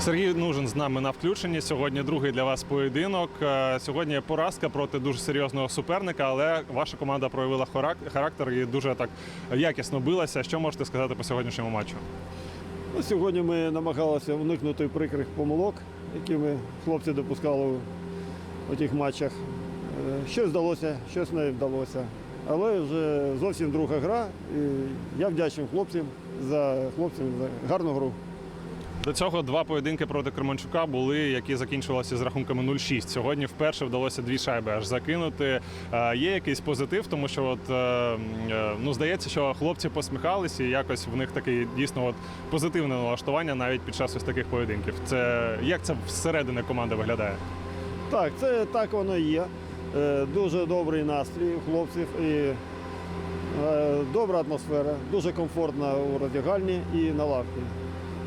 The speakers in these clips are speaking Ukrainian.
Сергій нужен з нами на включенні. Сьогодні другий для вас поєдинок. Е, Сьогодні поразка проти дуже серйозного суперника, але ваша команда проявила характер і дуже так якісно билася. Що можете сказати по сьогоднішньому матчу? Ну, сьогодні ми намагалися уникнути прикрих помилок, які ми хлопці допускали у тих матчах. Е, Щось вдалося, щось не вдалося. Але вже зовсім друга гра. І я вдячний хлопцям за хлопцям за гарну гру. До цього два поєдинки проти Кременчука були, які закінчувалися з рахунками 0-6. Сьогодні вперше вдалося дві шайби аж закинути. Е, Є якийсь позитив, тому що от, е, е, ну, здається, що хлопці посміхалися і якось в них таке дійсно от, позитивне налаштування навіть під час ось таких поєдинків. Це як це всередини команди виглядає? Так, це так воно і є. Дуже добрий настрій у хлопців і добра атмосфера, дуже комфортно у роздягальні і на лавці.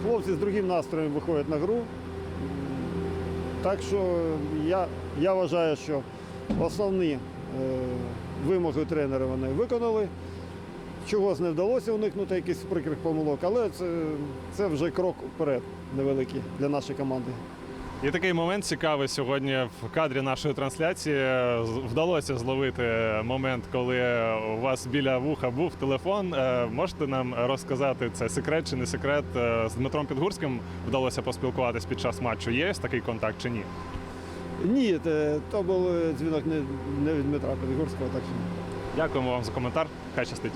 Хлопці з другим настроєм виходять на гру. Так що я, я вважаю, що основні е, вимоги тренера вони виконали. Чогось не вдалося уникнути якихось прикрих помилок, але це, це вже крок вперед невеликий для нашої команди. І такий момент цікавий сьогодні в кадрі нашої трансляції. Вдалося зловити момент, коли у вас біля вуха був телефон. Е, Можете нам розказати, це секрет чи не секрет? Е, З Дмитром Підгурським вдалося поспілкуватись під час матчу. Є такий контакт чи ні? Ні, те- то був дзвінок не, від Дмитра Підгорського, так що. Дякуємо вам за коментар. Хай щастить.